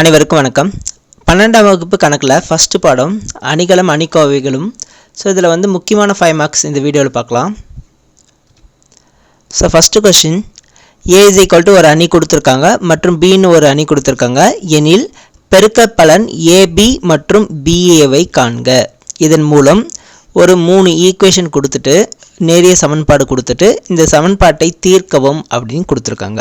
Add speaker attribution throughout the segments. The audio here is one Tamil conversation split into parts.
Speaker 1: அனைவருக்கும் வணக்கம். பன்னெண்டாம் வகுப்பு கணக்கில் ஃபஸ்ட்டு பாடம் அணிகளும் அணிக்கோவைகளும். ஸோ இதில் வந்து முக்கியமான ஃபைவ் மார்க்ஸ் இந்த வீடியோவில் பார்க்கலாம். So first question A is equal to ஒரு அணி கொடுத்துருக்காங்க மற்றும் பின்னு ஒரு அணி கொடுத்துருக்காங்க. எனில் பெருக்க பலன் ஏபி மற்றும் பிஏவை காண்க. இதன் மூலம் ஒரு மூணு ஈக்குவேஷன் கொடுத்துட்டு நேரிய சமன்பாடு கொடுத்துட்டு இந்த சமன்பாட்டை தீர்க்கவும் அப்படின்னு கொடுத்துருக்காங்க.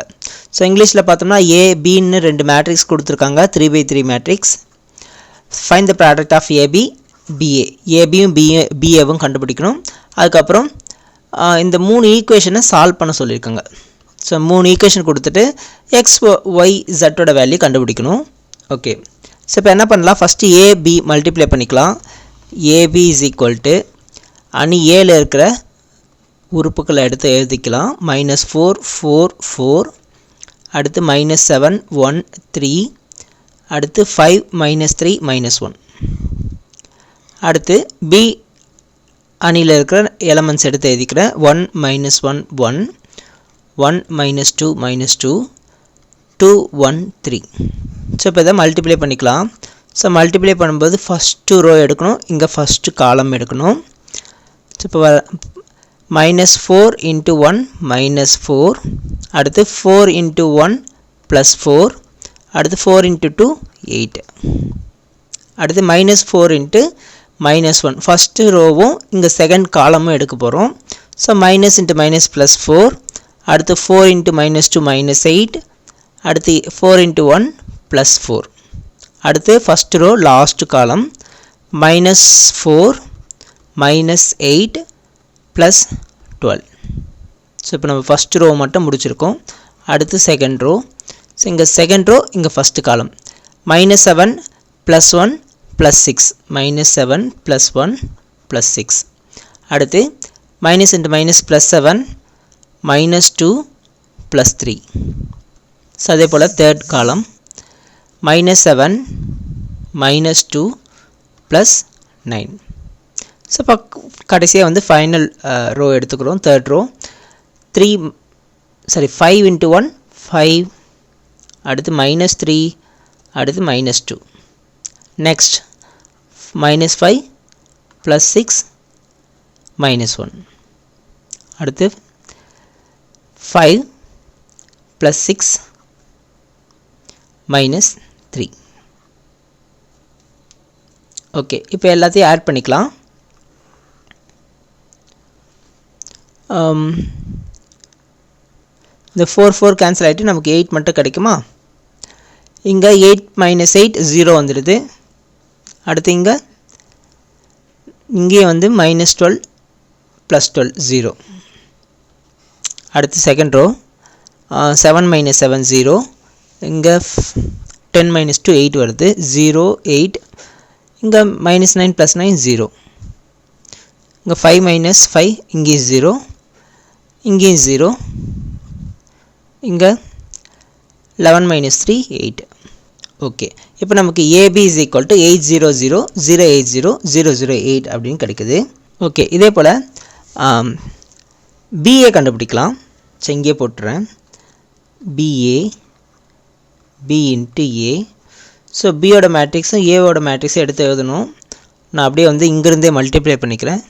Speaker 1: ஸோ இங்கிலீஷில் பார்த்தோம்னா ஏ பின்னு ரெண்டு மேட்ரிக்ஸ் கொடுத்துருக்காங்க. Three by three matrix find the product of AB BA ஏபியும் BA பிஏவும் கண்டுபிடிக்கணும். அதுக்கப்புறம் இந்த மூணு ஈக்குவேஷனை சால்வ் பண்ண சொல்லியிருக்காங்க. ஸோ மூணு ஈக்குவேஷன் கொடுத்துட்டு எக்ஸ் ஒய் ஜட்டோட வேல்யூ கண்டுபிடிக்கணும். ஓகே ஸோ இப்போ என்ன பண்ணலாம்? ஃபஸ்ட்டு ஏபி மல்டிப்ளை பண்ணிக்கலாம். ஏபி இஸ் ஈக்குவல் டு அணி ஏல இருக்கிற உறுப்புகளை எடுத்து எழுதிக்கலாம். மைனஸ் ஃபோர் ஃபோர் ஃபோர் அடுத்து மைனஸ் செவன் ஒன் த்ரீ அடுத்து five minus three minus one அடுத்து பி அணியில் இருக்கிற எலமெண்ட்ஸ் எடுத்து எழுதிக்கிறேன். One minus one one one minus two minus two two one three so இப்போ இதை மல்டிப்ளை பண்ணிக்கலாம். ஸோ மல்டிப்ளை பண்ணும்போது ஃபஸ்ட்டு ரோ எடுக்கணும் இங்கே ஃபஸ்ட்டு காலம் எடுக்கணும். ஸோ இப்போ minus four into one minus four அடுத்து four into one plus four அடுத்து ஃபோர் இன்ட்டு டூ எயிட் அடுத்து minus four into minus one first ரோவும் இங்கே செகண்ட் காலமும் எடுக்க போகிறோம் so minus into minus plus four அடுத்து four into minus two minus eight அடுத்து four into one plus four அடுத்து first row last column minus four minus eight plus twelve so இப்போ நம்ம ஃபஸ்ட் ரோ மட்டும் முடிச்சிருக்கோம். அடுத்து செகண்ட் ரோ ஸோ இங்கே செகண்ட் ரோ இங்கே first column minus seven plus one plus six minus seven plus one plus six அடுத்து minus into minus plus seven minus two plus three so அதே போல் third column minus seven minus two plus nine so இப்போ கடைசியாக வந்து ஃபைனல் ரோ எடுத்துக்கிறோம். Third row three sorry five into one five அடுத்து மைனஸ் த்ரீ அடுத்து minus two next minus five plus six minus one அடுத்து five plus six minus three okay இப்போ எல்லாத்தையும் ஆட் பண்ணிக்கலாம். Um, இந்த ஃபோர் ஃபோர் கேன்சல் ஆகிட்டு நமக்கு எயிட் மட்டும் கிடைக்குமா? இங்கே எயிட் மைனஸ் எயிட் ஜீரோ வந்துடுது. அடுத்து இங்கே இங்கேயும் வந்து minus twelve plus twelve zero அடுத்து second row seven minus seven zero இங்கே டென் மைனஸ் டூ எயிட் வருது. ஜீரோ எயிட் இங்கே minus nine plus nine zero இங்கே ஃபைவ் மைனஸ் ஃபைவ் இங்கேயும் ஜீரோ இங்கேயும் ஜீரோ இங்கே eleven minus three eight okay இப்போ நமக்கு AB is equal to eight zero zero zero eight zero zero zero eight அப்படின்னு கிடைக்குது. ஓகே இதே போல் பிஏ கண்டுபிடிக்கலாம். சரி இங்கே போட்டுறேன். BA B into A so பியோட மேட்ரிக்ஸும் ஏவோட மேட்ரிக்ஸும் எடுத்து எழுதணும். நான் அப்படியே வந்து இங்கேருந்தே மல்டிப்ளை பண்ணிக்கிறேன்.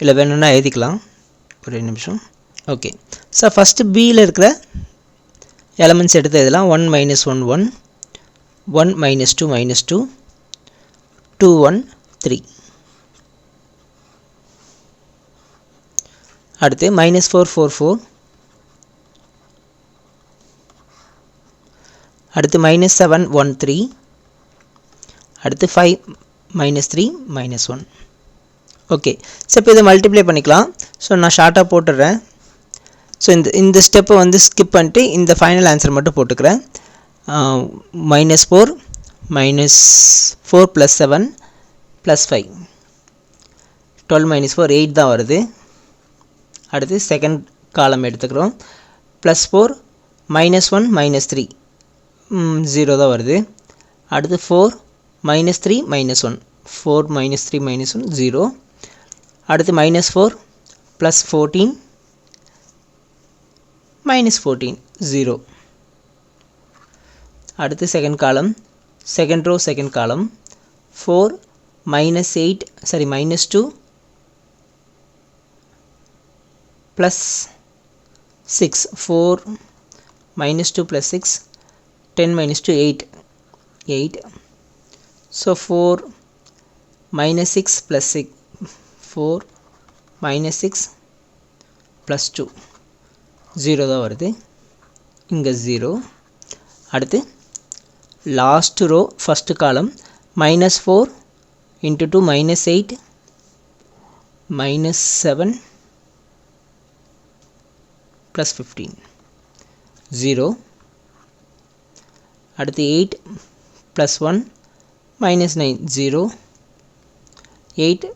Speaker 1: இல்லை வேணும்னா எழுதிக்கலாம். ஒரு நிமிஷம். ஓகே ஸோ ஃபஸ்ட்டு பியில் இருக்கிற எலமெண்ட்ஸ் எடுத்து எழுதலாம். One minus one one one minus two minus two two one three அடுத்து மைனஸ் ஃபோர் ஃபோர் ஃபோர் அடுத்து மைனஸ் செவன் ஒன் த்ரீ அடுத்து five minus three minus one okay so இப்போ இதை மல்டிப்ளை பண்ணிக்கலாம். ஸோ நான் ஷார்ட்டாக போட்டுடுறேன். ஸோ இந்த இந்த ஸ்டெப்பை வந்து ஸ்கிப் பண்ணிட்டு இந்த ஃபைனல் ஆன்சர் மட்டும் போட்டுக்கிறேன். Minus four minus four plus seven plus five twelve minus four eight தான் வருது. அடுத்து செகண்ட் காலம் எடுத்துக்கிறோம். Plus four minus one minus three zero தான் வருது. அடுத்து four minus three minus one four minus three minus one zero அடுத்து minus four plus fourteen minus fourteen zero அடுத்து second column second row second column four minus eight sorry minus two plus six four minus two plus six 10 minus 2 8 8 so 4 minus 6 plus 6 4 minus 6 plus 2 0 தான் வருது. இங்கே 0 அடுத்து last row first column minus four into two minus eight minus seven plus fifteen zero அடுத்து eight plus one minus nine zero eight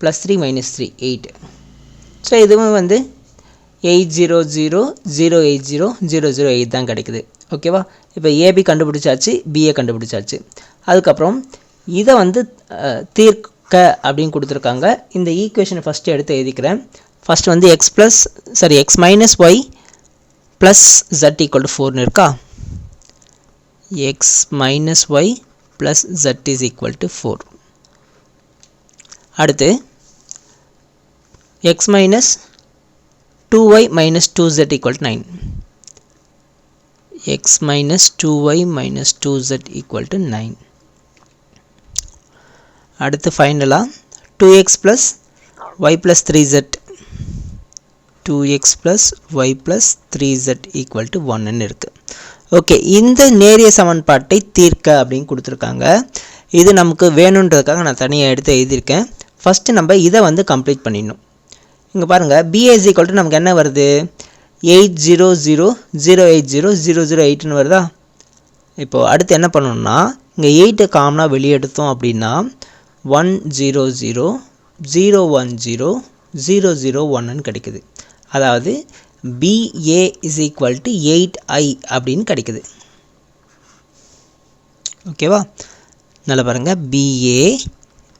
Speaker 1: plus three minus three eight so இதுவும் வந்து eight zero zero zero eight zero zero zero eight தான் கிடைக்குது. ஓகேவா இப்போ ஏபி கண்டுபிடிச்சாச்சு பிஏ கண்டுபிடிச்சாச்சு. அதுக்கப்புறம் இதை வந்து தீர்க்க அப்படின்னு கொடுத்துருக்காங்க. இந்த ஈக்குவேஷனை ஃபஸ்ட்டு எடுத்து எழுதிக்கிறேன். ஃபஸ்ட் வந்து X plus sorry X minus Y plus Z equal to ஃபோர்னு இருக்கா? x minus y plus z is equal to four அடுத்து x minus two y minus two z equal to nine x minus 2y minus 2z equal to 9 அடுத்து ஃபைனலாக 2x plus y plus 3z 2x plus y plus 3z equal to 1 இருக்குது ஓகே இந்த நேரிய சமன்பாட்டை தீர்க்க அப்படின்னு கொடுத்துருக்காங்க. இது நமக்கு வேணுன்றதுக்காக நான் தனியாக எடுத்து எழுதியிருக்கேன். ஃபஸ்ட்டு நம்ம இதை வந்து கம்ப்ளீட் பண்ணிடணும். இங்கே பாருங்கள் பிஏஸ் ஈக்குவல் நமக்கு என்ன வருது? Eight zero zero zero eight zero zero zero எயிட்னு வருதா? இப்போது அடுத்து என்ன பண்ணணும்னா இங்கே எயிட்டை காமனாக வெளியே எடுத்தோம் அப்படின்னா one zero zero zero one zero zero zero ஒன்னு கிடைக்குது. அதாவது BA is equal to eight I அப்படின்னு கிடைக்குது. ஓகேவா நல்லா பாருங்கள் BA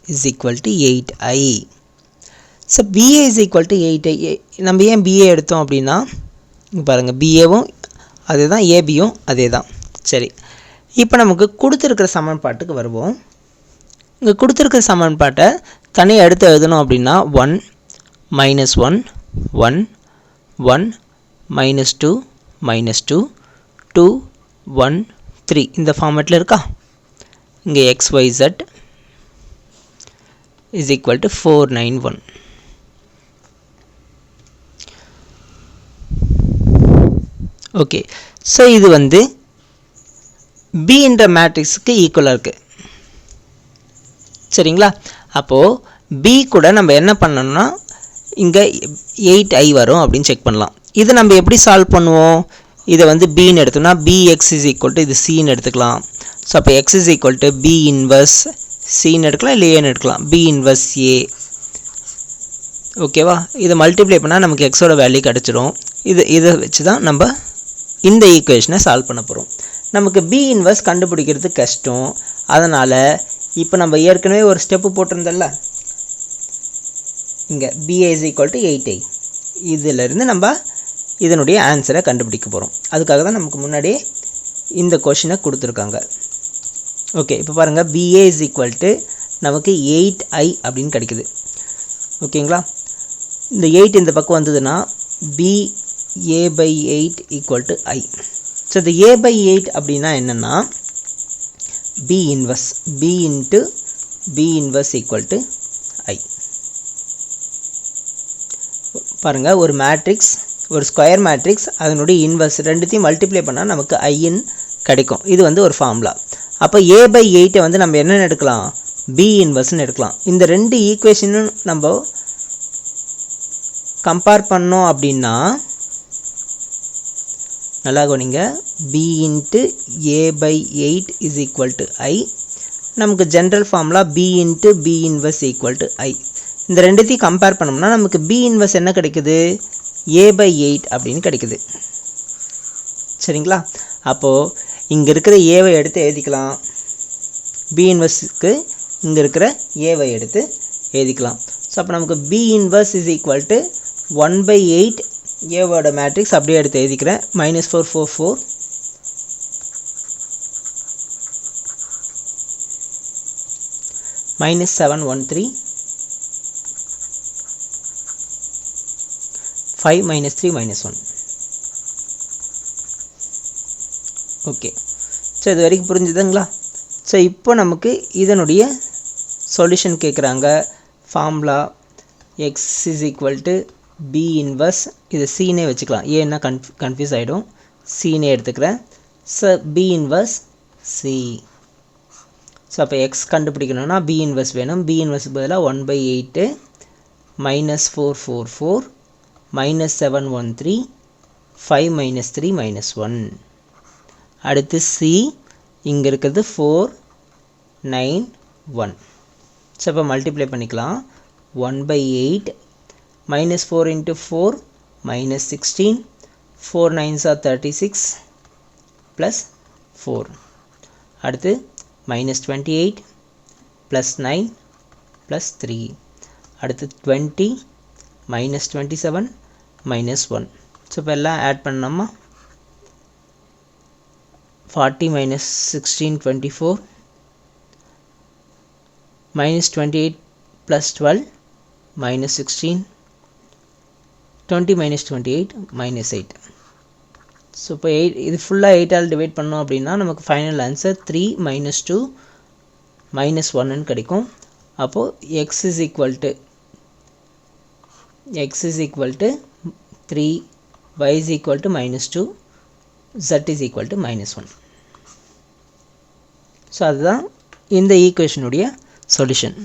Speaker 1: is equal to eight I so BA is equal to eight I நம்ம ஏன் பிஏ எடுத்தோம் அப்படின்னா பாருங்கள் பிஏவும் அதே தான் ஏபியும் அதே தான் சரி. இப்போ நமக்கு கொடுத்துருக்கிற சமன்பாட்டுக்கு வருவோம். இங்கே கொடுத்துருக்கிற சமன்பாட்டை தனியாக எடுத்து எழுதணும் அப்படின்னா one minus one one one minus two minus two two one three இந்த ஃபார்மேட்டில் இருக்கா? இங்கே X Y Z is equal to four nine one okay so இது வந்து பி என்ற மேட்ரிக்ஸுக்கு ஈக்குவலாக இருக்குது சரிங்களா? அப்போது பி கூட நம்ம என்ன பண்ணணும்னா இங்கே எயிட் ஐ வரும் அப்படின்னு செக் பண்ணலாம். இதை நம்ம எப்படி சால்வ் பண்ணுவோம்? இதை வந்து பின்னு எடுத்தோம்னா B X is equal to இது சின்னு எடுத்துக்கலாம். ஸோ அப்போ X is equal to B inverse சின்னு எடுக்கலாம் இல்லை ஏன்னு எடுக்கலாம். பி இன்வர்ஸ் ஏ ஓகேவா இதை மல்டிப்ளை பண்ணால் நமக்கு எக்ஸோட வேல்யூ கிடச்சிரும். இது இதை வச்சு தான் நம்ம இந்த ஈக்குவேஷனை சால்வ் பண்ண போகிறோம் நமக்கு பி இன்வர்ஸ் கண்டுபிடிக்கிறது கஷ்டம். அதனால் இப்போ நம்ம ஏற்கனவே ஒரு ஸ்டெப்பு போட்டிருந்தோம்ல இங்கே BA is equal to eight I இதிலிருந்து நம்ம இதனுடைய ஆன்சரை கண்டுபிடிக்க போகிறோம் அதுக்காக தான் நமக்கு முன்னாடியே இந்த கொஷினை கொடுத்துருக்காங்க. ஓகே இப்போ பாருங்கள் பிஏ இஸ் ஈக்குவல் டு நமக்கு எயிட் ஐ அப்படின்னு கிடைக்குது. ஓகேங்களா இந்த எயிட் இந்த பக்கம் வந்ததுன்னா B A by eight equal to I so இந்த ஏ பை எயிட் அப்படின்னா என்னென்னா B inverse B into B inverse equal to I பாருங்கள் ஒரு மேட்ரிக்ஸ் ஒரு ஸ்கொயர் மேட்ரிக்ஸ் அதனுடைய இன்வர்ஸ் ரெண்டுத்தையும் மல்டிப்ளை பண்ணால் நமக்கு ஐன் கிடைக்கும். இது வந்து ஒரு ஃபார்முலா அப்போ ஏ பை எயிட்டை வந்து நம்ம என்னென்னு எடுக்கலாம்? பி இன்வர்ஸ்னு எடுக்கலாம். இந்த ரெண்டு ஈக்குவேஷனும் நம்ம கம்பேர் பண்ணோம் அப்படின்னா நல்லா கவனிங்க. B into A by eight is equal to I நமக்கு general formula B into B inverse equal to I இந்த ரெண்டுத்தையும் கம்பேர் பண்ணோம்னா நமக்கு பி இன்வர்ஸ் என்ன கிடைக்குது? ஏ பை எயிட் அப்படின்னு கிடைக்குது. சரிங்களா? அப்போது இங்கே இருக்கிற ஏவை எடுத்து எழுதிக்கலாம். பி இன்வர்ஸுக்கு இங்கே இருக்கிற ஏவை எடுத்து எழுதிக்கலாம். ஸோ அப்போ நமக்கு B inverse is equal to one by eight ஏவோட மேட்ரிக்ஸ் அப்படியே எடுத்து எழுதிக்கிறேன். Minus four four four minus seven one three five minus three minus one okay so இது வரைக்கும் புரிஞ்சுதுங்களா? ஸோ இப்போ நமக்கு இதனுடைய சொல்யூஷன் கேட்குறாங்க formula X is equal to B inverse இது சீனே வச்சுக்கலாம். ஏன்னா கன்ஃப் கன்ஃபியூஸ் ஆகிடும் சீனே எடுத்துக்கிறேன். So B inverse C so அப்போ எக்ஸ் கண்டுபிடிக்கணும்னா பி இன்வர்ஸ் வேணும். பி இன்வர்ஸ் பதிலாக one by eight minus four four four minus seven one three five minus three minus one அடுத்து சி இங்கே இருக்கிறது ஃபோர் நைன் ஒன் ஸோ இப்போ மல்டிப்ளை பண்ணிக்கலாம். One by eight minus four into four minus sixteen four nines are thirty six plus four அடுத்து minus twenty eight plus nine plus three அடுத்து twenty minus twenty seven minus one so இப்போ எல்லாம் ஆட் பண்ணோமா forty minus sixteen twenty four minus twenty eight plus twelve minus sixteen twenty minus twenty eight minus eight so இப்போ எயிட் இது ஃபுல்லாக எயிட்டால் டிவைட் பண்ணோம் அப்படின்னா நமக்கு final answer three minus two minus ஒன்னு கிடைக்கும். அப்போது X is equal to X is equal to three y is equal to minus 2 z is equal to minus 1 so அதுதான் இந்த ஈக்குவேஷனுடைய சொல்யூஷன்